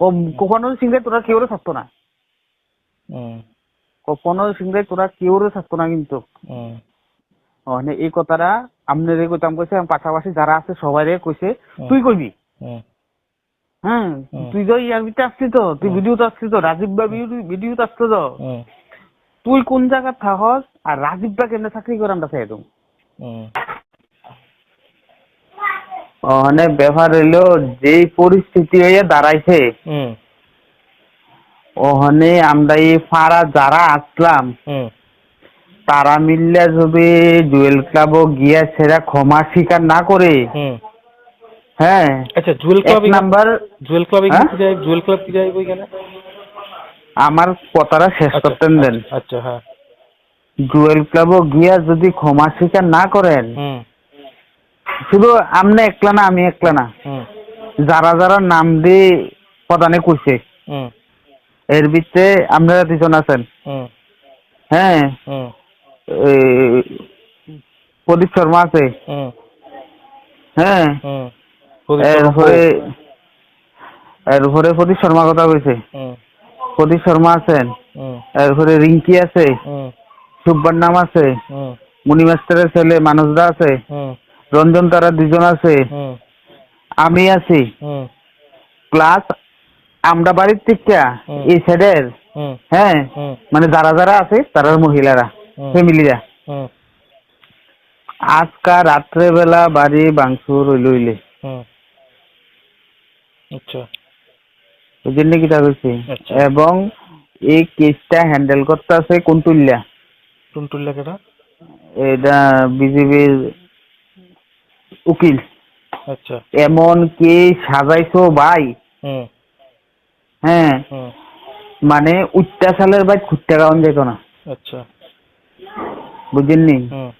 পনেরো সিংহে তোরা কেউ থাকতো না হুম পনেরো সিংহে তোরা কেউ থাকতো না কিন্তু। এই কথাটা কইতাম কইছে পাশাপাশি যারা আছে সবাই কইছে তুই কইবি হ্যাঁ তুই তো ইয়ার ভিতরে আসছি তো তুই। ভিডিওতে আসছি তো রাজীব বা ভিডিওতে আসছো তো। তুই কোন জায়গা থাকস আর রাজীব বা কেমনে চাকরি করে আমরা চাই মানে ব্যাপার হইল যেই পরিস্থিতি হয়ে দাঁড়াইছে ওখানে আমরা এই পাড়া যারা আসলাম তারা মিললে যদি জুয়েল ক্লাব গিয়া সেরা ক্ষমা স্বীকার না করে হ্যাঁ। আচ্ছা জুয়েল ক্লাবে নাম্বার জুয়েল ক্লাবে হ্যাঁ? কি যাই জুয়েল ক্লাব কি যাইব এখানে? আমার কথাটা শেষ আচ্ছা করতেন দেন। আচ্ছা হ্যাঁ। জুয়েল ক্লাব গিয়া যদি ক্ষমা স্বীকার না করেন হুম। শুধু আপনি একলা না আমি একলা না। যারা যারা নাম দিয়ে প্রধানে কইছে। এর ভিতরে আপনারা দুজন আছেন। হ্যাঁ। প্রদীপ শর্মা আছে। হ্যাঁ। এরপরে এরপরে প্রদীপ শর্মা কথা কইছে। প্রদীপ শর্মা আছেন। এরপরে রিঙ্কি আছে। সুব্বার নাম আছে। মুনি মাস্টারের ছেলে মানুষদা আছে। রঞ্জন তারা দুজন আছে। আমি আছি। প্লাস আমরা বাড়ির থেকে এই সাইডের হ্যাঁ মানে যারা যারা আছে তারা মহিলারা। ফ্যামিলিরা আজকা রাত্রেবেলা বাড়ি বাংসুর হুম। আচ্ছা। বুঝলেন নাকি তা কইছি? আচ্ছা। এবং এই কেসটা হ্যান্ডেল করতে আছে কুন্তুল্লা টুনটুল লেখাটা এটা বিজেপির উকিল। আচ্ছা। এমন কে সাজাইছো ভাই? হ্যাঁ। মানে উচ্চাসালের ভাই খুঁজতে কারণ যেত না। আচ্ছা। বুঝলেননি হুম।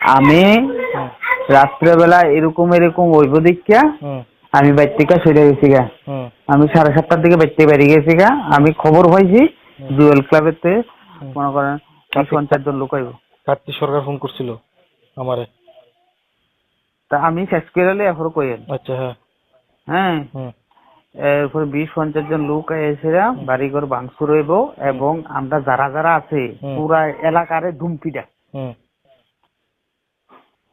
আমি রাত্রেবেলা এরকম এরকম হইব দেখিয়া আমি বাইর থেকে সরে গেছি গা। আমি সাড়ে সাতটার দিকে বাইরতে বেরিয়ে গেছি গা। আমি খবর পাইছি হুম। জুয়েল ক্লাবেতে। মনে করেন পঞ্চাশ জন লোক আইব। কার্তিক সরকার ফোন করছিল আমারে। তা আমি শেষ করে কইেন আচ্ছা হ্যাঁ। হ্যাঁ? এরপর বিশ পঞ্চাশ জন লোক এসেরা বাড়িঘর ভাঙচুর হইব এবং আমরা যারা যারা আছে। পুরা এলাকারে ধুমপিটা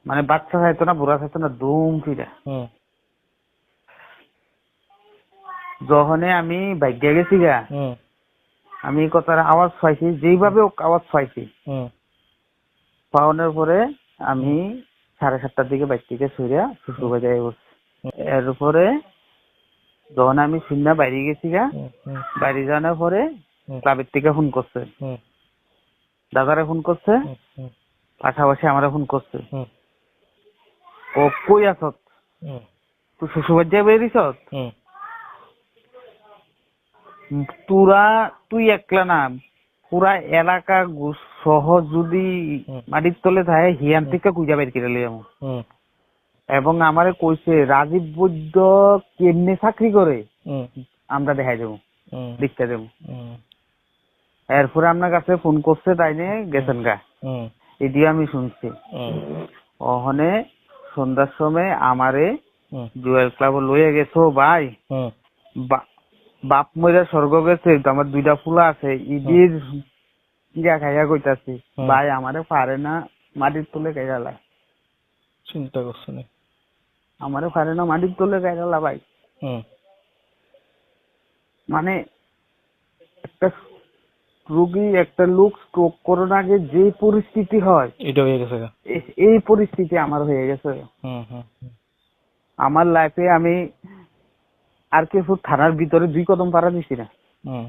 মানে বাচ্চা খাইতো না বুড়া খাইতো না ধুমপিটা হুম। যখনে আমি ভাগ্যা গেছি গা আমি কথার আওয়াজ পাইছি যেইভাবে আওয়াজ পাইছি। পাওয়ানোর পরে আমি সাড়ে সাতটার দিকে বাইক থেকে সইরা শ্বশুর বাজারে বসছি এরপরে যখন আমি সিন্না বাইরে গেছি গা বাইরে যাওয়ার পরে ক্লাবের থেকে ফোন করছে। দাদারে ফোন করছে। পাশাপাশি আমারে ফোন করছে। ও কই আছত? তুই শ্বশুর বাজারে বেরিয়েছ হুম। তোরা তুই একলা না পুরা এলাকা গু- সহ যদি। মাটির তলে থাকে হিয়ান থেকে কুইজা বের করে লই যাব। এবং আমারে কইছে রাজীব বৈদ্য কেমনে চাকরি করে? আমরা দেখাই দেবো হুম। দেখতে দেবো। হুম। এরপরে আপনার কাছে ফোন করছে তাই নিয়ে গেছেন গা। হুম। এটি আমি শুনছি। ওখানে সন্ধ্যার সময় আমারে জুয়েল ক্লাব লইয়া গেছো ভাই। বাপ মইরা স্বর্গ গেছে তো আমার দুইটা ফুলা আছে। ইদির কিরা খাইয়া কইতাছি ভাই আমারে পারে না মাটির তুলে খাইয়ালা চিন্তা করছ না আমারে পারে না মাটির তুলে খাইয়ালা ভাই। মানে একটা রুগী একটা লোক স্ট্রোক করার আগে যে পরিস্থিতি হয় এটা হয়ে গেছে এই পরিস্থিতি আমার হয়ে গেছে। আমার লাইফে আমি আর কিছু থানার ভিতরে দুই কদম পাড়া দিছি না। হুম।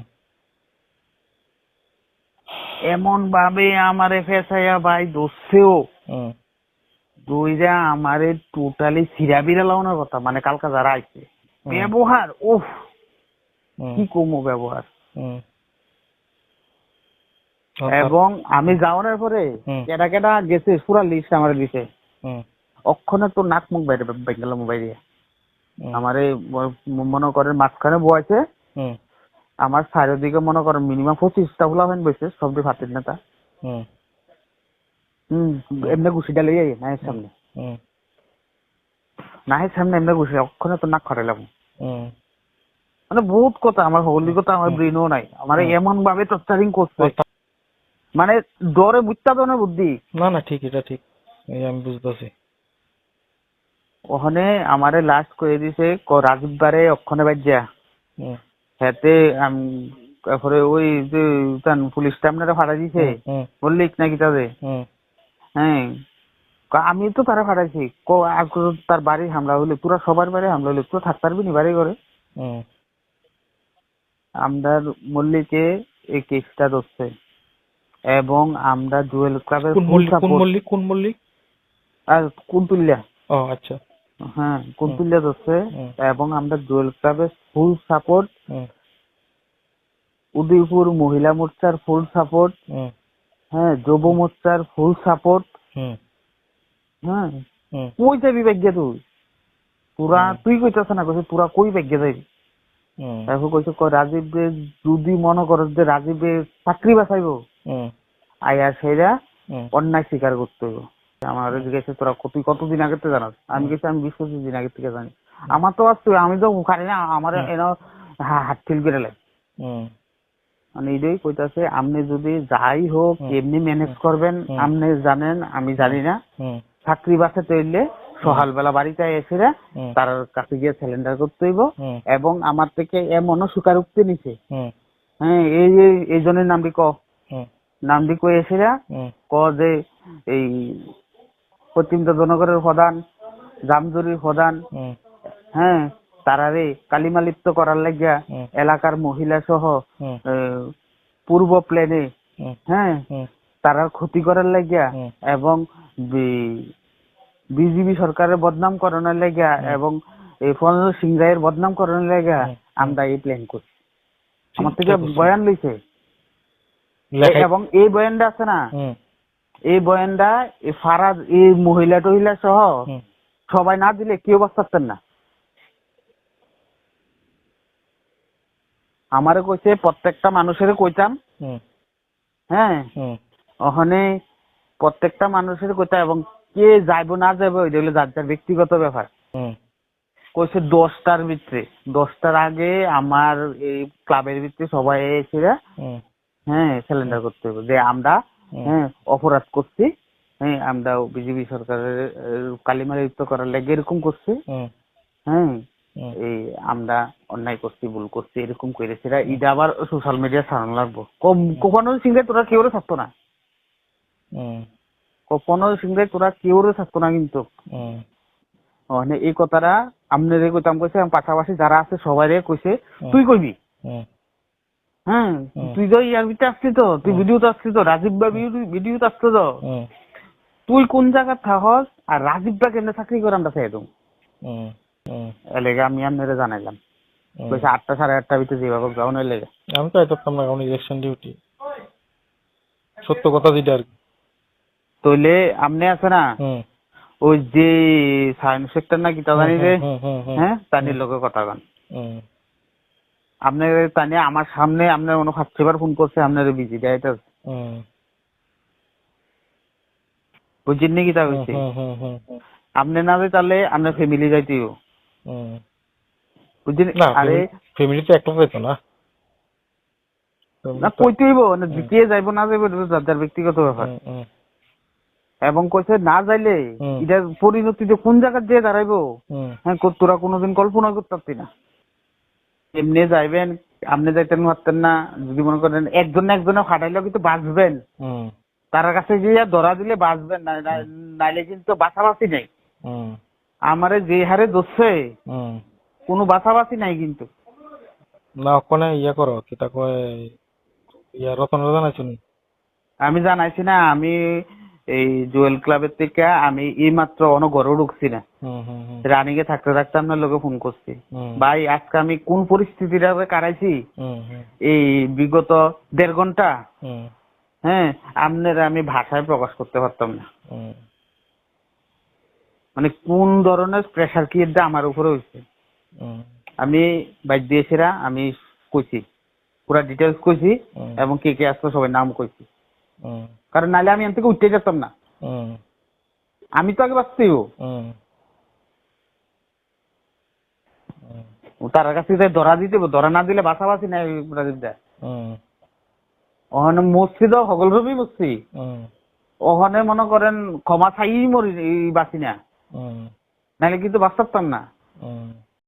এমন ভাবে আমারে ফেসাইয়া ভাই দোষেও দুইটা আমারে টোটালি সিরা বিড়ালানোর কথা মানে কালকা যারা আইছে। ব্যবহার ওফ কি কমো ব্যবহার? এবং আমি যাওয়ানোর পরে। কেটা কেটা গেছে পুরা লিস্ট আমার দিছে। অক্ষণে তো নাক মুখ বাইরে বেঙ্গাল মোবাইল আমারে মনে করেন মাঝখানে বয়সে আমার চারিদিকে মনে করেন মিনিমাম পঁচিশটা ফুলা হইন বসে সবটি ভাতের নেতা। হুম। এমনি ঘুষিটা লইয়া নাহের সামনে। হুম। নাহের সামনে এমনি ঘুষি অক্ষণে তো নাক খটাইলাম হুম। মানে বহুত কথা আমার হলি কথা আমার ব্রেনও নাই। আমার। এমন ভাবে টর্চারিং করছে। মানে ডরে বুঝতে না বুদ্ধি। না না ঠিক এটা ঠিক। এই আমি বুঝতেছি। ওখানে আমারে লাস্ট করে দিছে রাজীব বারে অক্ষণে বাজ্যা। হুম। হেতে আমি তারপরে ওই যে তান পুলিশ আপনারা ফাটা দিছে? হুম বললি নাকি তাদের? হ্যাঁ। আমি তো তারা ফাটাইছি তার বাড়ি হামলা হলে তোরা সবার বাড়ি হামলা হলে তোরা থাকতে পারবি নি বাড়ি হুম। আমরা মল্লিকে এই কেসটা ধরছে। এবং আমরা জুয়েল ক্লাবের কোন মল্লিক কোন মল্লিক আর কুন্তুল্যা ও আচ্ছা। হ্যাঁ ধরছে হুম। এবং আমরা জুয়েল ক্লাবের ফুল সাপোর্ট উদয়পুর মহিলা মোর্চার ফুল সাপোর্ট হ্যাঁ যুব মোর্চার ফুল সাপোর্ট হ্যাঁ। কই যাবি ভাগ্যে তুই? তোরা। তুই কইতাছ না কইছে তোরা কই ভাগ্যে যাবি? তারপর কইছে রাজীব যদি মনে করস যে রাজীবে চাকরি বাঁচাইবো আয়া সেরা অন্যায় স্বীকার করতে হইব। আমার জিজ্ঞাসা তোরা কত কতদিন আগে থেকে জানাস? আমি গেছি আমি বিশ পঁচিশ দিন আগে থেকে জানি। আমার তো আসছে আমি তো খালি না আমার। এনে হাত ঠিক করে হুম। মানে এটাই কইতাছে আপনি যদি যাই হোক এমনি ম্যানেজ করবেন আপনি জানেন আমি জানি না। চাকরি বাঁচাতে হইলে সকালবেলা বাড়িতে এসে তার কাছে গিয়ে সিলিন্ডার করতে হইব এবং আমার থেকে এমনও স্বীকারোক্তি নিছে। হ্যাঁ এই যে এই জনের নামটি ক। নামটি কই এসে ক যে এই পশ্চিমটা জনগণের প্রধান জামজুরির প্রধান। হ্যাঁ তারারে কালিমালিপ্ত করার লাগিয়া এলাকার মহিলা সহ পূর্ব প্লেনে হ্যাঁ তারার ক্ষতি করার লাগিয়া। এবং বিজেপি সরকারের বদনাম করানোর লাগিয়া এবং এই ফজল সিং রায়ের বদনাম করানোর লাগিয়া। আমরা এই প্ল্যান করছি। আমার থেকে বয়ান লইছে। এবং এই বয়ানটা আছে না এই বয়ানটা এই ফারাজ এই মহিলা টহিলা সহ সবাই না দিলে কেউ বাঁচতেন না? আমারে কইছে প্রত্যেকটা মানুষের কইতাম। হ্যাঁ। ওখানে প্রত্যেকটা মানুষের কইতাম এবং কে যাইবো না যাইবো এটা হলো যার যার ব্যক্তিগত ব্যাপার। কইছে দশটার ভিতরে দশটার আগে আমার এই ক্লাবের ভিতরে সবাই এসে হ্যাঁ সিলিন্ডার করতে হবে। যে আমরা। হ্যাঁ অপরাধ করছি। হ্যাঁ আমরা বিজেপি সরকারের কালিমারি লিপ্ত করার লেগে এরকম করছি। হ্যাঁ এই আমরা অন্যায় করছি ভুল করছি এরকম করেছি এরা এটা আবার সোশ্যাল মিডিয়া ছাড়ানো লাগবো। কখনো সিংহে তোরা কেউ থাকতো না। কখনো সিংহে তোরা কেউ থাকতো না কিন্তু। মানে এই কথাটা আমনে কইতাম কইছে পাশাপাশি যারা আছে সবাই কইছে তুই কইবি। হ্যাঁ তুই তো ইয়ার ভিতরে আসলি তো তুই। ভিডিওতে আসলি তো রাজীব বা ভিডিওতে আসলি তো। তুই কোন জায়গা থাকস আর রাজীব বা কেন চাকরি করে আমরা চাই দেবো। এলেগে আমি আপনারা জানাইলাম। কইছে আটটা সাড়ে আটটার ভিতরে যেভাবে যাও না লেগে আমি তো আইতাম না কারণ ইলেকশন ডিউটি সত্য কথা যেটা আর তইলে আমনে আছে না? ওই যে সায়েন্স সেক্টর না কি তা জানি রে হুম হ্যাঁ তানির লোকে কথা গান। হুম আপনি তানি আমার সামনে আপনার কোনো সাতবার ফোন করছে আপনার বিজি দেয় হুম। বুঝছেন নাকি তা হয়েছে আপনি না যে তাহলে আপনার ফ্যামিলি যাইতেও বুঝছেন? আরে ফ্যামিলি তো না। না কইতে হইব না যাইব না যাইব যার যার ব্যক্তিগত ব্যাপার। এবং কইছে না যাইলে। এটার পরিণতিতে কোন জায়গায় যেয়ে দাঁড়াইবো? হ্যাঁ তোরা কোনোদিন কল্পনা করতে পারতি না। এমনি যাইবেন আপনি যাইতেন পারতেন না যদি মনে করেন একজন না একজনে ফাটাইলেও কিন্তু বাঁচবেন। তার কাছে যে ধরা দিলে বাঁচবেন না নাইলে কিন্তু বাঁচাবাচি নাই। হুম, আমারে যে হারে হুম। কোনো বাঁচাবাচি নাই কিন্তু। না ওখানে ইয়া করো তা কয় ইয়া রতন আমি জানাইছি না আমি এই জুয়েল ক্লাবের থেকে আমি এই মাত্র অন ঘরে ঢুকছি না রানিং এ থাকতে থাকতে আপনার লোকে ফোন করছি। ভাই আজকে আমি কোন পরিস্থিতিটা হুম, এই বিগত দেড় ঘণ্টা? হ্যাঁ আপনার আমি ভাষায় প্রকাশ করতে পারতাম না। মানে কোন ধরনের প্রেশার ক্রিয়েটটা আমার উপরে হয়েছে আমি বাইক দিয়েছিরা আমি কইছি। পুরা ডিটেলস কইছি এবং কে কে আসলো সবাই নাম কইছি। কারণ নাহলে আমি এখান থেকে উঠতে যেতাম না আমি তো আগে বাঁচতেই। তার কাছে যাই ধরা দিতে ধরা না দিলে বাঁচাবাসি নাই রাজীব দা ওখানে মসজিদ সকল রবি মসছি হুম ওখানে মনে করেন ক্ষমা চাই মরি বাসি না নাহলে কিন্তু বাঁচতাম না